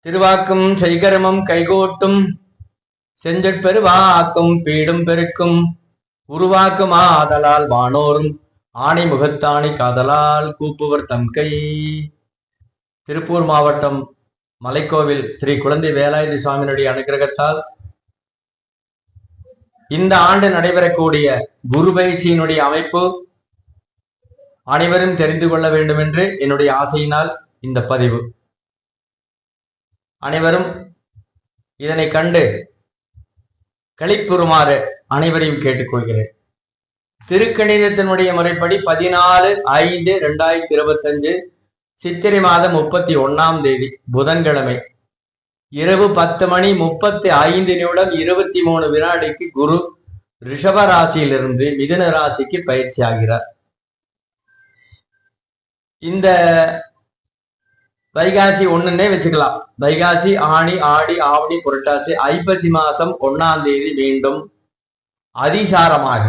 திருவாக்கும் செய்கரமும் கைகோட்டும். செஞ்சற்பெருவாக்கும் பீடும் பெருக்கும். உருவாக்கும் ஆதலால் வானோரும். ஆணை முகத்தாணி காதலால் கூப்புவர் தம் கை. திருப்பூர் மாவட்டம் மலைக்கோவில் ஸ்ரீ குழந்தை வேலாயுதி சுவாமியினுடைய அனுகிரகத்தால் இந்த ஆண்டு நடைபெறக்கூடிய குரு பயிற்சியினுடைய அமைப்பு அனைவரும் தெரிந்து கொள்ள வேண்டும் என்று என்னுடைய ஆசையினால் இந்த பதிவு. அனைவரும் இதனை கண்டு களிப்புறுமாறு அனைவரையும் கேட்டுக்கொள்கிறேன். திருக்கணிதத்தினுடைய முறைப்படி பதினாலு ஐந்து ரெண்டாயிரத்தி இருபத்தஞ்சு சித்திரை மாதம் முப்பத்தி ஒன்னாம் தேதி புதன்கிழமை. இரவு பத்து மணி முப்பத்தி ஐந்து நிமிடம் இருபத்தி மூணு வினாடிக்கு குரு ரிஷப ராசியிலிருந்து மிதுன ராசிக்கு பயிற்சி ஆகிறார் இந்த வைகாசி ஒண்ணுன்னே வச்சுக்கலாம். வைகாசி ஆணி ஆடி ஆவணி புரட்டாசி ஐப்பசி மாசம் ஒன்னாம் தேதி மீண்டும் அதிசாரமாக.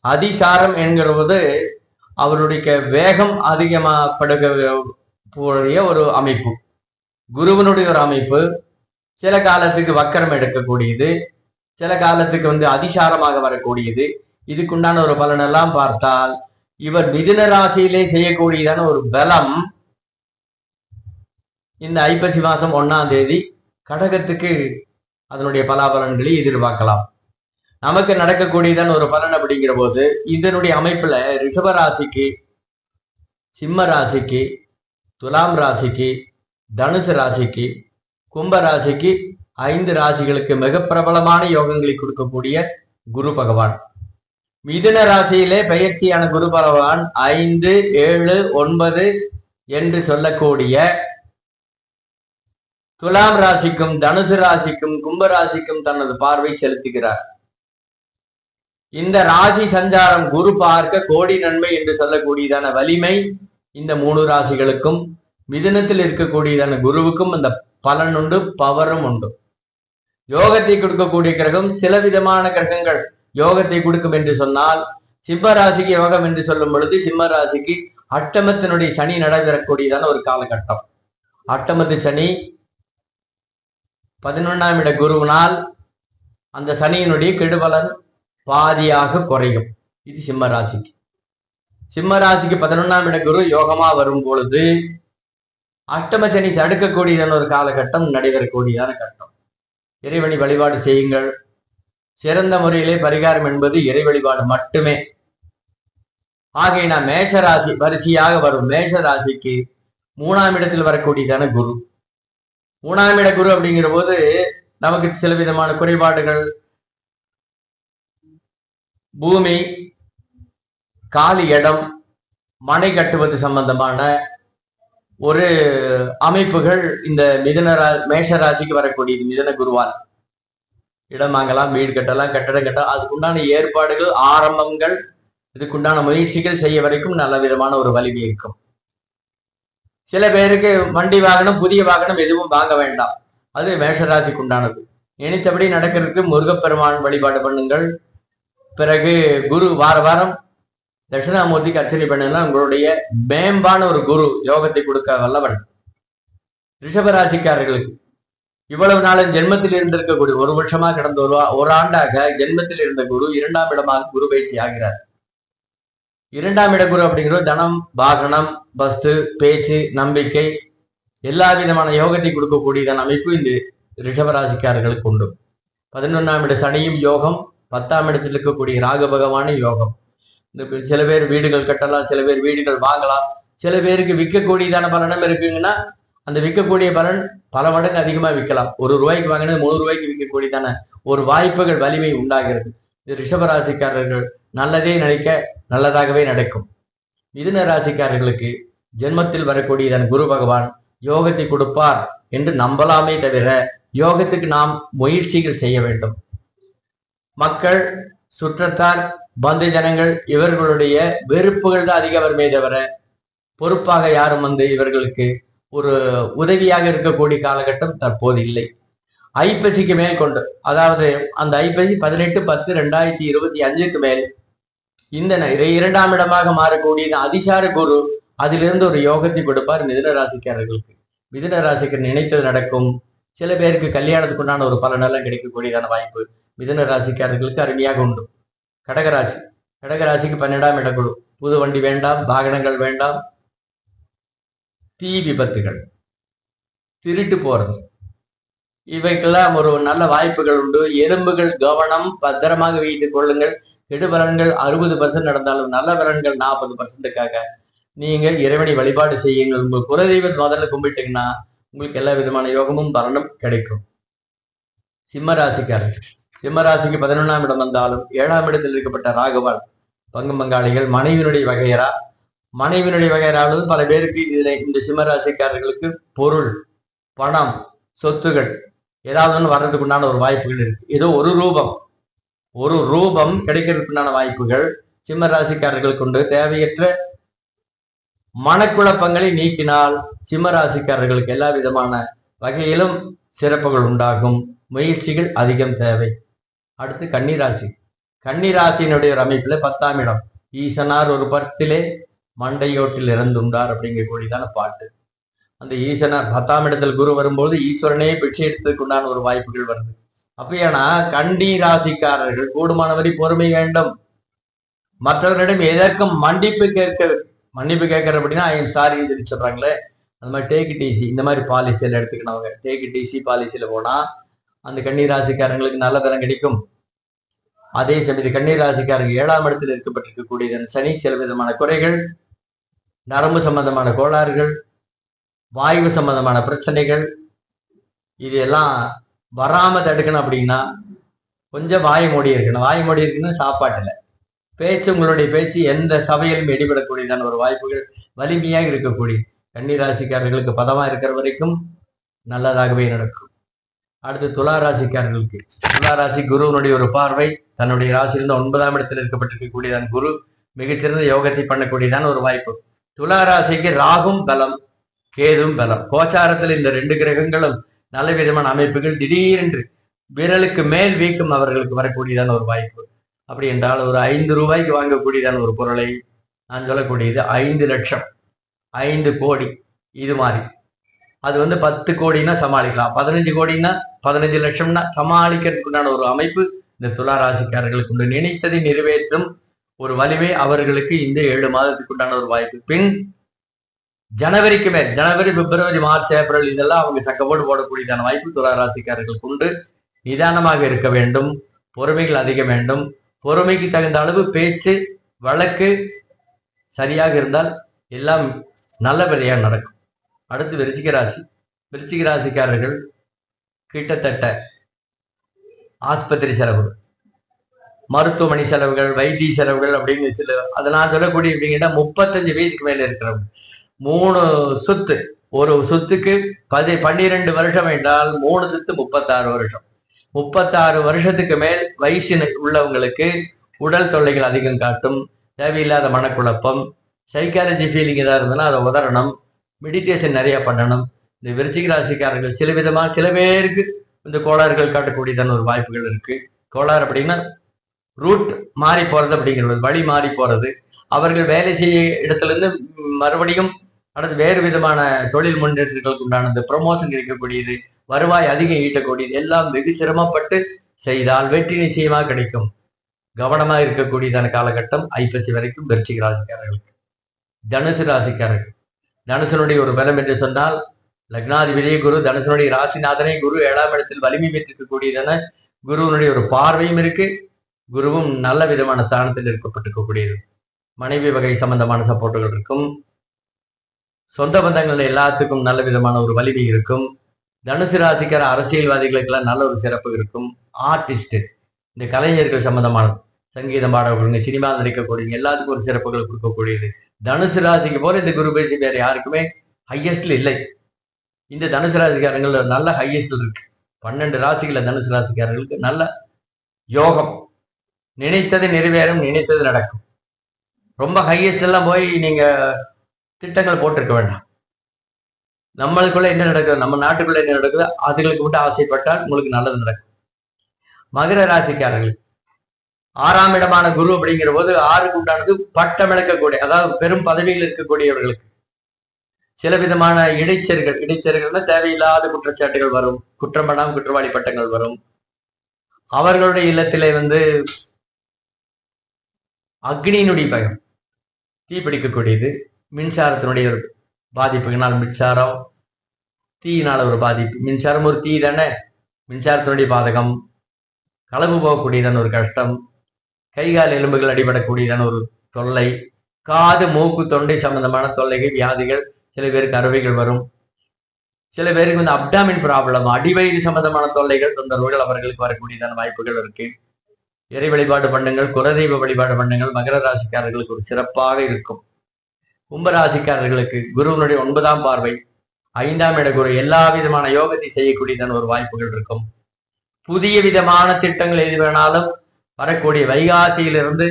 அதிசாரம் என்கிறது அவருடைய வேகம் அதிகமாகப்படுகிற ஒரு அமைப்பு. குருவனுடைய ஒரு அமைப்பு. சில காலத்துக்கு வக்கரம் எடுக்கக்கூடியது. சில காலத்துக்கு வந்து அதிசாரமாக வரக்கூடியது. இதுக்குண்டான ஒரு பலனெல்லாம் பார்த்தால் இவர் மிதுன ராசியிலே செய்யக்கூடியதான ஒரு பலம் இந்த ஐப்பசி மாதம் ஒன்னாம் தேதி கடகத்துக்கு அதனுடைய பலாபலன்களை எதிர்பார்க்கலாம். நமக்கு நடக்கக்கூடியதான் ஒரு பலன் அப்படிங்கிற போது இதனுடைய அமைப்புல ரிஷப ராசிக்கு சிம்ம ராசிக்கு துலாம் ராசிக்கு தனுசு ராசிக்கு கும்ப ராசிக்கு ஐந்து ராசிகளுக்கு மிக பிரபலமான யோகங்களை கொடுக்கக்கூடிய குரு பகவான். மிதுன ராசியிலே பயிற்சியான குரு பகவான் ஐந்து ஏழு ஒன்பது என்று சொல்லக்கூடிய துலாம் ராசிக்கும் தனுசு ராசிக்கும் கும்பராசிக்கும் தனது பார்வை செலுத்துகிறார். இந்த ராசி சஞ்சாரம் குரு பார்க்க கோடி நன்மை என்று சொல்லக்கூடியதான வலிமை இந்த மூணு ராசிகளுக்கும் மிதனத்தில் இருக்கக்கூடியதான குருவுக்கும் அந்த பலன் உண்டு பவரும் உண்டு. யோகத்தை கொடுக்கக்கூடிய கிரகம் சில விதமான கிரகங்கள் யோகத்தை கொடுக்கும் என்று சொன்னால் சிம்ம ராசிக்கு யோகம் என்று சொல்லும் பொழுது சிம்ம ராசிக்கு அட்டமத்தினுடைய சனி நடைபெறக்கூடியதான ஒரு காலகட்டம். அட்டமத்து சனி பதினொன்றாம் இட குருவினால் அந்த சனியினுடைய கெடுபலன் பாதியாக குறையும். இது சிம்ம ராசிக்கு சிம்ம ராசிக்கு பதினொன்றாம் இட குரு யோகமா வரும் பொழுது அஷ்டம சனி தடுக்கக்கூடியதான ஒரு காலகட்டம் நடைபெறக்கூடியதான கட்டம். இறைவழி வழிபாடு செய்யுங்கள். சிறந்த முறையிலே பரிகாரம் என்பது இறை வழிபாடு மட்டுமே. ஆகையினா மேஷராசி வரிசையாக வரும் மேஷராசிக்கு மூணாம் இடத்தில் வரக்கூடியதான குரு. மூணாம் இட குரு அப்படிங்கிற போது நமக்கு சில விதமான குறைபாடுகள். பூமி காலி இடம் மனை கட்டுவது சம்பந்தமான ஒரு அமைப்புகள் இந்த மிதன ரா மேஷ ராசிக்கு வரக்கூடிய மிதன குருவால். இடம் வாங்கலாம் வீடு கட்டலாம் கட்டடம் கட்டலாம். அதுக்குண்டான ஏற்பாடுகள் ஆரம்பங்கள் இதுக்குண்டான முயற்சிகள் செய்ய வரைக்கும் நல்ல விதமான ஒரு வலிமை இருக்கும். சில பேருக்கு வண்டி வாகனம் புதிய வாகனம் எதுவும் வாங்க வேண்டாம். அது மேஷராசிக்கு உண்டானது நினைத்தபடி நடக்கிறதுக்கு முருகப்பெருமான் வழிபாடு பண்ணுங்கள். பிறகு குரு வார வாரம் தட்சிணாமூர்த்திக்கு அர்ச்சனை பண்ணுங்கன்னா உங்களுடைய மேம்பான ஒரு குரு யோகத்தை கொடுக்க வல்லவன். ரிஷபராசிக்காரர்களுக்கு இவ்வளவு நாளும் ஜென்மத்தில் இருந்திருக்கக்கூடிய ஒரு வருஷமா கடந்த ஒரு ஒரு ஆண்டாக ஜென்மத்தில் இருந்த குரு இரண்டாம் இடமாக குரு பயிற்சி ஆகிறார். இரண்டாம் இட அப்படிங்கிறது தனம் பாகனம் பஸ்து பேச்சு நம்பிக்கை எல்லா விதமான யோகத்தை கொடுக்கக்கூடியதான அமைப்பு இந்த ரிஷபராசிக்காரர்களுக்கு உண்டு. பதினொன்னாம் இட சனியும் யோகம் பத்தாம் இடத்தில் இருக்கக்கூடிய ராக பகவான யோகம். இந்த சில பேர் வீடுகள் கட்டலாம் சில பேர் வீடுகள் வாங்கலாம் சில பேருக்கு விற்கக்கூடியதான பலனும் இருக்குங்கன்னா அந்த விற்கக்கூடிய பலன் பல மடங்கு அதிகமா விற்கலாம். ஒரு ரூபாய்க்கு வாங்கினது மூணு ரூபாய்க்கு விற்கக்கூடியதான ஒரு வாய்ப்புகள் வலிமை உண்டாகிறது. ரிஷபராசிக்காரர்கள் நல்லதே நினைக்க நல்லதாகவே நடக்கும். மிதுன ராசிக்காரர்களுக்கு ஜென்மத்தில் வரக்கூடியதன் குரு பகவான் யோகத்தை கொடுப்பார் என்று நம்பலாமே தவிர யோகத்துக்கு நாம் முயற்சிகள் செய்ய வேண்டும். மக்கள் சுற்றத்தார் பந்து ஜனங்கள் இவர்களுடைய வெறுப்புகள் தான் அதிகம் வருமே தவிர பொறுப்பாக யாரும் வந்து இவர்களுக்கு ஒரு உதவியாக இருக்கக்கூடிய காலகட்டம் தற்போது இல்லை. ஐப்பசிக்கு மேல் கொண்டு அதாவது அந்த ஐப்பசி பதினெட்டு பத்து ரெண்டாயிரத்தி இருபத்தி அஞ்சுக்கு மேல். இந்த இரண்டாம் இடமாக மாறக்கூடிய அதிசார குரு அதிலிருந்து ஒரு யோகத்தை கொடுப்பார் மிதுன ராசிக்காரர்களுக்கு. மிதுன ராசிக்கு நினைத்தது நடக்கும். சில பேருக்கு கல்யாணத்துக்கு உண்டான ஒரு பலனெல்லாம் கிடைக்கக்கூடியதான வாய்ப்பு மிதுன ராசிக்காரர்களுக்கு அருமையாக உண்டு. கடகராசி கடகராசிக்கு பன்னெண்டாம் இடக்குழு புது வண்டி வேண்டாம் வாகனங்கள் வேண்டாம். தீ விபத்துகள். திருட்டு போறது. இவைக்கெல்லாம் ஒரு நல்ல வாய்ப்புகள் உண்டு. எறும்புகள் கவனம் பத்திரமாக வைத்துக் கொள்ளுங்கள். கெடுபலன்கள் அறுபது பர்சன்ட் நடந்தாலும் நல்ல பலன்கள் நாற்பது பர்சன்ட்டுக்காக நீங்க இறைவனை வழிபாடு செய்யுங்கள். உங்க குலதெய்வம் முதல்ல கும்பிட்டீங்கன்னா உங்களுக்கு எல்லா விதமான யோகமும் பலனும் கிடைக்கும். சிம்ம சிம்மராசிக்கு பதினொன்றாம் இடம் வந்தாலும் ஏழாம் இடத்தில் இருக்கப்பட்ட ராகவான் பங்கு பங்காளிகள் மனைவியினுடைய வகையரா மனைவியினுடைய வகையராவது பல பேருக்கு இந்த சிம்மராசிக்காரர்களுக்கு பொருள் பணம் சொத்துகள் ஏதாவது ஒன்று வர்றதுக்கு உண்டான ஒரு வாய்ப்புகள் இருக்கு. ஏதோ ஒரு ரூபம். ஒரு ரூபம் கிடைக்கிறதுக்குண்டான வாய்ப்புகள் சிம்ம ராசிக்காரர்கள் கொண்டு தேவையற்ற மனக்குழப்பங்களை நீக்கினால் சிம்ம ராசிக்காரர்களுக்கு எல்லா விதமான வகையிலும் சிறப்புகள் உண்டாகும். முயற்சிகள் அதிகம் தேவை. அடுத்து கன்னிராசி. கன்னிராசியினுடைய ஒரு அமைப்புல பத்தாம் இடம். ஈசனார் ஒரு பத்திலே மண்டையோட்டில் இறந்துண்டார் அப்படிங்கக்கூடியதான பாட்டு. அந்த ஈசனை பத்தாம் இடத்தில் குரு வரும்போது ஈஸ்வரனே பிச்சை எடுத்ததுக்கு உண்டான ஒரு வாய்ப்புகள் வருது. அப்படியானா கன்னி ராசிக்காரர்கள் கூடுமானவரை பொறுமை வேண்டும். மற்றவர்களிடம் எதற்கும் மன்னிப்பு கேட்க மன்னிப்பு கேட்கற அப்படின்னா ஐ எம் சாரின்னு சொல்லி சொல்றாங்களே. அந்த மாதிரி டேக் டிசி இந்த மாதிரி பாலிசியில எடுத்துக்கணும் அவங்க. டேக்கு டிசி பாலிசியில போனா அந்த கன்னி ராசிக்காரங்களுக்கு நல்ல தரம் கிடைக்கும். அதே சமயத்து கண்ணீர் ராசிக்காரங்க ஏழாம் இடத்தில் இருக்கப்பட்டிருக்கக்கூடிய சனி சில விதமான குறைகள் நரம்பு சம்பந்தமான கோளாறுகள் வாயு சம்பந்தமான பிரச்சனைகள் இது எல்லாம் வராம தடுக்கணும் அப்படின்னா கொஞ்சம் வாய் மொழி இருக்கணும். வாய் மொழி இருக்குன்னு சாப்பாட்டுல பேச்சு உங்களுடைய பேச்சு எந்த சபையிலும் எடுபடக்கூடியதான ஒரு வாய்ப்புகள் வலிமையாக இருக்கக்கூடிய கன்னிராசிக்காரர்களுக்கு பதமா இருக்கிற வரைக்கும் நல்லதாகவே நடக்கும். அடுத்து துலா ராசிக்காரர்களுக்கு துலா ராசி குருவனுடைய ஒரு பார்வை தன்னுடைய ராசியிலிருந்து ஒன்பதாம் இடத்தில் இருக்கப்பட்டிருக்கக்கூடியதான் குரு மிகச்சிறந்த யோகத்தை பண்ணக்கூடியதான ஒரு வாய்ப்பு. துலா ராசிக்கு ராகும் பலம். கேதும் பலம். கோச்சாரத்தில் இந்த ரெண்டு கிரகங்களும் நல்ல விதமான அமைப்புகள். திடீரென்று விரலுக்கு மேல் வீக்கம் அவர்களுக்கு வரக்கூடியதான ஒரு வாய்ப்பு. அப்படி என்றால் ஒரு ஐந்து ரூபாய்க்கு வாங்கக்கூடியதான ஒரு பொருளை நான் சொல்லக்கூடியது ஐந்து லட்சம். ஐந்து கோடி. இது மாதிரி. அது வந்து பத்து கோடினா சமாளிக்கலாம். பதினஞ்சு கோடினா பதினஞ்சு லட்சம்னா சமாளிக்கிறதுக்குண்டான ஒரு அமைப்பு இந்த துலா ராசிக்காரர்களுக்கு உண்டு. நினைத்ததை நிறைவேற்றும் ஒரு வலிமை அவர்களுக்கு இந்த ஏழு மாதத்துக்கு உண்டான ஒரு வாய்ப்பு. பின் ஜனவரிக்கு மேல் ஜனவரி பிப்ரவரி மார்ச் ஏப்ரல் இதெல்லாம் அவங்க சக்கப்போடு போடக்கூடியதான வாய்ப்பு துறை ராசிக்காரர்களுக்கு உண்டு. நிதானமாக இருக்க வேண்டும் பொறுமைகள் அதிகம் வேண்டும். பொறுமைக்கு தகுந்த அளவு பேச்சு வழக்கு சரியாக இருந்தால் எல்லாம் நல்லபடியாக நடக்கும். அடுத்து விருச்சிக ராசி. விருச்சிக ராசிக்காரர்கள் கிட்டத்தட்ட ஆஸ்பத்திரி செலவு மருத்துவமனை செலவுகள் வைத்திய செலவுகள் அப்படின்னு சில அதெல்லாம் சொல்லக்கூடிய அப்படிங்கன்னா முப்பத்தஞ்சு வயசுக்கு மேல இருக்கிறவங்க. மூணு சொத்து. ஒரு சொத்துக்கு பதி பன்னிரெண்டு வருஷம் என்றால் மூணு சொத்து முப்பத்தாறு வருஷம். முப்பத்தாறு வருஷத்துக்கு மேல் வயசு உள்ளவங்களுக்கு உடல் தொல்லைகள் அதிகம் காட்டும். தேவையில்லாத மனக்குழப்பம். சைக்காலஜி ஃபீலிங் ஏதாவது இருந்ததுன்னா அதை உதறணும். மெடிடேஷன் நிறைய பண்ணணும். இந்த விருச்சிக ராசிக்காரர்கள் சில விதமாக சில பேருக்கு இந்த கோளாறுகள் காட்டக்கூடியதான ஒரு வாய்ப்புகள் இருக்கு. கோளாறு அப்படின்னா ரூட் மாறி போறது அப்படிங்கிறது வழி மாறி போறது. அவர்கள் வேலை செய்ய இடத்துல இருந்து மறுபடியும் அடுத்து வேறு விதமான தொழில் முன்னேற்றங்களுக்கு உண்டானது ப்ரொமோஷன் கிடைக்கக்கூடியது வருவாய் அதிகம் ஈட்டக்கூடியது எல்லாம் வெகு சிரமப்பட்டு செய்தால் வெற்றி நிச்சயமாக கிடைக்கும். கவனமா இருக்கக்கூடியதான காலகட்டம் ஐப்பசி வரைக்கும் விருச்சிக ராசிக்காரர்களுக்கு. தனுசு ராசிக்காரர்கள். தனுசனுடைய ஒரு பலம் என்று சொன்னால் லக்னாதிபதியே குரு தனுசனுடைய ராசிநாதனே குரு ஏழாம் இடத்தில் வலிமை பெற்றிருக்கக்கூடியதான குருவனுடைய ஒரு பார்வையும் இருக்கு. குருவும் நல்ல விதமான ஸ்தானத்தில் இருக்கப்பட்டிருக்கக்கூடியது. மனைவி வகை சம்பந்தமான சப்போர்ட்டுகள் இருக்கும். சொந்த பந்தங்கள் எல்லாத்துக்கும் நல்ல விதமான ஒரு வலிமை இருக்கும். தனுசு ராசிக்கார அரசியல்வாதிகளுக்கெல்லாம் நல்ல ஒரு சிறப்பு இருக்கும். ஆர்டிஸ்ட் இந்த கலைஞர்கள் சம்பந்தமான சங்கீதம் பாடக்கூடிய சினிமா நடிக்கக்கூடிய எல்லாத்துக்கும் ஒரு சிறப்புகள் கொடுக்கக்கூடியது. தனுசு ராசிக்கு போல இந்த குரு பேசி வேற யாருக்குமே ஹையஸ்ட்ல இல்லை. இந்த தனுசு ராசிக்காரங்கள நல்ல ஹையஸ்ட்ல இருக்கு. பன்னெண்டு ராசிகள தனுசு ராசிக்காரர்களுக்கு நல்ல யோகம். நினைத்தது நிறைவேறும் நினைத்தது நடக்கும். ரொம்ப ஹையஸ்ட் எல்லாம் போய் நீங்க திட்டங்கள் போட்டிருக்க வேண்டாம். நம்மளுக்குள்ள என்ன நடக்குது? நம்ம நாட்டுக்குள்ள என்ன நடக்குது? அதுகளுக்கு மட்டும் ஆசைப்பட்டால் உங்களுக்கு நல்லது நடக்கும். மகர ராசிக்காரர்கள். ஆறாம் இடமான குரு அப்படிங்கிற போது ஆறுக்கு உண்டானது பட்டம் இழக்கக்கூடிய அதாவது பெரும் பதவியில் இருக்கக்கூடியவர்களுக்கு. சில விதமான இடைச்சர்கள் இடைச்செருகள்னா தேவையில்லாத குற்றச்சாட்டுகள் வரும். குற்றம்படாம் குற்றவாளி பட்டங்கள் வரும். அவர்களுடைய இல்லத்திலே வந்து அக்னியினுடைய பயம். தீ பிடிக்கக்கூடியது மின்சாரத்தினுடைய ஒரு பாதிப்புகளால் மின்சாரம். தீயினால் ஒரு பாதிப்பு. மின்சாரம் ஒரு தீ தானே? மின்சாரத்தினுடைய பாதகம். களவு போகக்கூடியதான ஒரு கஷ்டம். கை கால் எலும்புகள் அடிபடக்கூடியதான ஒரு தொல்லை. காது மூக்கு தொண்டை சம்பந்தமான தொல்லைகள் வியாதிகள் சில பேருக்கு அறுவைகள் வரும். சில பேருக்கு வந்து அப்டாமின் ப்ராப்ளம் அடிவயிறு சம்பந்தமான தொல்லைகள் தொந்தரவுகள் அவர்களுக்கு வரக்கூடியதான வாய்ப்புகள் இருக்கு. இறை வழிபாடு பண்ணுங்கள் குலதெய்வ வழிபாடு பண்ணுங்கள் மகர ராசிக்காரர்களுக்கு ஒரு சிறப்பாக இருக்கும். கும்பராசிக்காரர்களுக்கு குருவனுடைய ஒன்பதாம் பார்வை ஐந்தாம் இட குரு எல்லா விதமான யோகத்தை செய்யக்கூடியதான ஒரு வாய்ப்புகள் இருக்கும். புதிய விதமான திட்டங்கள் எது வேணாலும் வரக்கூடிய வைகாசியிலிருந்து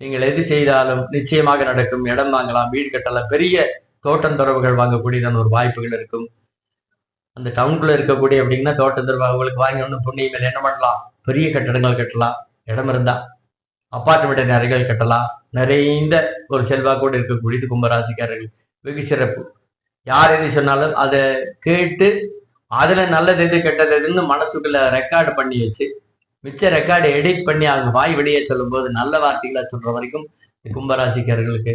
நீங்கள் எது செய்தாலும் நிச்சயமாக நடக்கும் இடம் வாங்கலாம். வீடு கட்டலாம். பெரிய தோட்டம் தொடர்புகள் வாங்கக்கூடியதான ஒரு வாய்ப்புகள் இருக்கும். அந்த டவுனுக்குள்ள இருக்கக்கூடிய அப்படின்னா தோட்டம் தொடர்பு அவங்களுக்கு வாங்கி ஒன்று புண்ணியங்கள் என்ன பண்ணலாம்? பெரிய கட்டடங்கள் கட்டலாம். இடம் இருந்தா அப்பார்ட்மெண்ட் நிறைகள் கட்டலாம். நிறைந்த ஒரு செல்வாக்கோடு இருக்கக்கூடியது கும்பராசிக்காரர்கள். வெகு சிறப்பு. யார் எது சொன்னாலும் அதை கேட்டு அதுல நல்லது எது கெட்டது எதுன்னு மனசுக்குள்ள ரெக்கார்டு பண்ணி வச்சு மிச்ச ரெக்கார்டு எடிட் பண்ணி அவங்க வாய் வெளியே சொல்லும்போது நல்ல வார்த்தைகளை சொல்ற வரைக்கும் இந்த கும்பராசிக்காரர்களுக்கு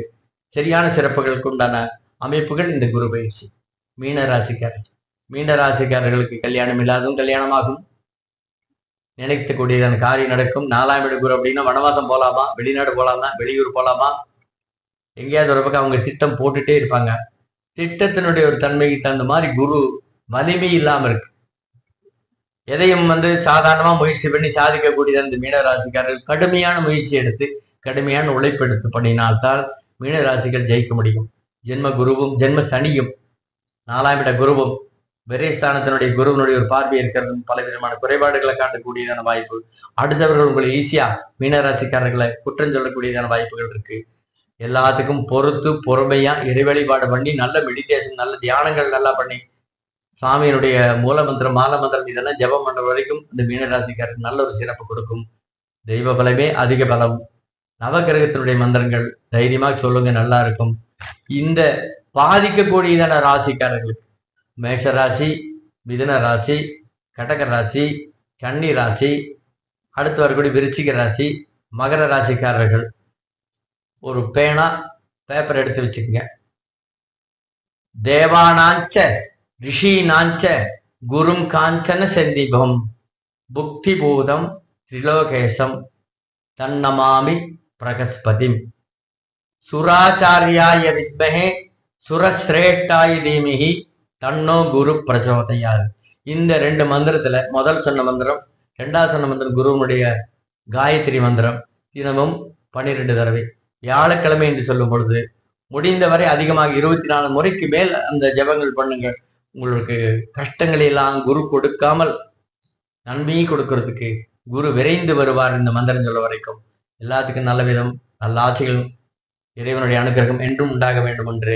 சரியான சிறப்புகளுக்கு உண்டான அமைப்புகள் இந்த குரு பயிற்சி. மீன ராசிக்காரர்கள் மீன ராசிக்காரர்களுக்கு கல்யாணம் இல்லாதும் கல்யாணமாகும். நினைக்கக்கூடியதான காரியம் நடக்கும். நாலாம் இடம் குரு அப்படின்னா வனவாசம் போலாமா? வெளிநாடு போகலாமா வெளியூர் போலாமா? எங்கேயாவது ஒரு பக்கம் அவங்க திட்டம் போட்டுட்டே இருப்பாங்க. திட்டத்தினுடைய ஒரு தன்மைக்கு தகுந்த மாதிரி குரு வலிமை இல்லாம இருக்கு. எதையும் வந்து சாதாரணமா முயற்சி பண்ணி சாதிக்கக்கூடிய அந்த மீனராசிக்காரர்கள் கடுமையான முயற்சி எடுத்து கடுமையான உழைப்பு எடுத்து பண்ணினால்தான் மீனராசிகள் ஜெயிக்க முடியும். ஜென்ம குருவும் ஜென்ம சனியும் நாலாம் இட குருவும் விரைஸ்தானத்தினுடைய குருவனுடைய ஒரு பார்வை இருக்கிறதும் பல விதமான குறைபாடுகளை காட்டக்கூடியதான வாய்ப்பு. அடுத்தவர்கள் உங்களை ஈஸியா மீனராசிக்காரர்களை குற்றம் சொல்லக்கூடியதான வாய்ப்புகள் இருக்கு. எல்லாத்துக்கும் பொறுத்து பொறுமையா இறைவழிபாடு பண்ணி நல்ல மெடிடேஷன் நல்ல தியானங்கள் நல்லா பண்ணி சாமியினுடைய மூல மந்திரம் மால மந்திரம் இதெல்லாம் ஜபம் பண்ற வரைக்கும் இந்த மீனராசிக்காரருக்கு நல்ல ஒரு சிறப்பு கொடுக்கும். தெய்வ பலமே அதிக பலம். நவகிரகத்தினுடைய மந்திரங்கள் தைரியமா சொல்லுங்க நல்லா இருக்கும். இந்த பாதிக்கக்கூடியதான ராசிக்காரர்களுக்கு மேஷராசி மிதுன ராசி கடக ராசி கன்னி ராசி அடுத்து வரக்கூடிய விருச்சிக ராசி மகர ராசிக்காரர்கள். ஒரு பேனா பேப்பர் எடுத்து வச்சுக்கோங்க. தேவானாஞ்ச ரிஷீனாஞ்ச குரும் காஞ்சன சந்தீபம் புக்தி பூதம் திரிலோகேசம் தன்னமாமி பிரகஸ்பதிம் சுராச்சாரியாய வித்மகே சுரஸ்ரேஷ்டாய தீமிகி தன்னோ குரு பிரச்சோதையார் இந்த ரெண்டு மந்திரத்துல முதல் சொன்ன மந்திரம் ரெண்டாவது சொன்ன மந்திரம் குருவனுடைய காயத்ரி மந்திரம் தினமும் பன்னிரெண்டு தடவை. வியாழக்கிழமை என்று சொல்லும் பொழுது முடிந்தவரை அதிகமாக இருபத்தி நாலு முறைக்கு மேல் அந்த ஜெபங்கள் பண்ணுங்கள். உங்களுக்கு கஷ்டங்களை எல்லாம் குரு கொடுக்காமல் நன்மையை கொடுக்கறதுக்கு குரு விரைந்து வருவார் இந்த மந்திரம் சொல்ல வரைக்கும். எல்லாத்துக்கும் நல்ல விதம் நல்ல ஆசைகள் இறைவனுடைய அனுகிரகம் என்றும் உண்டாக வேண்டும் என்று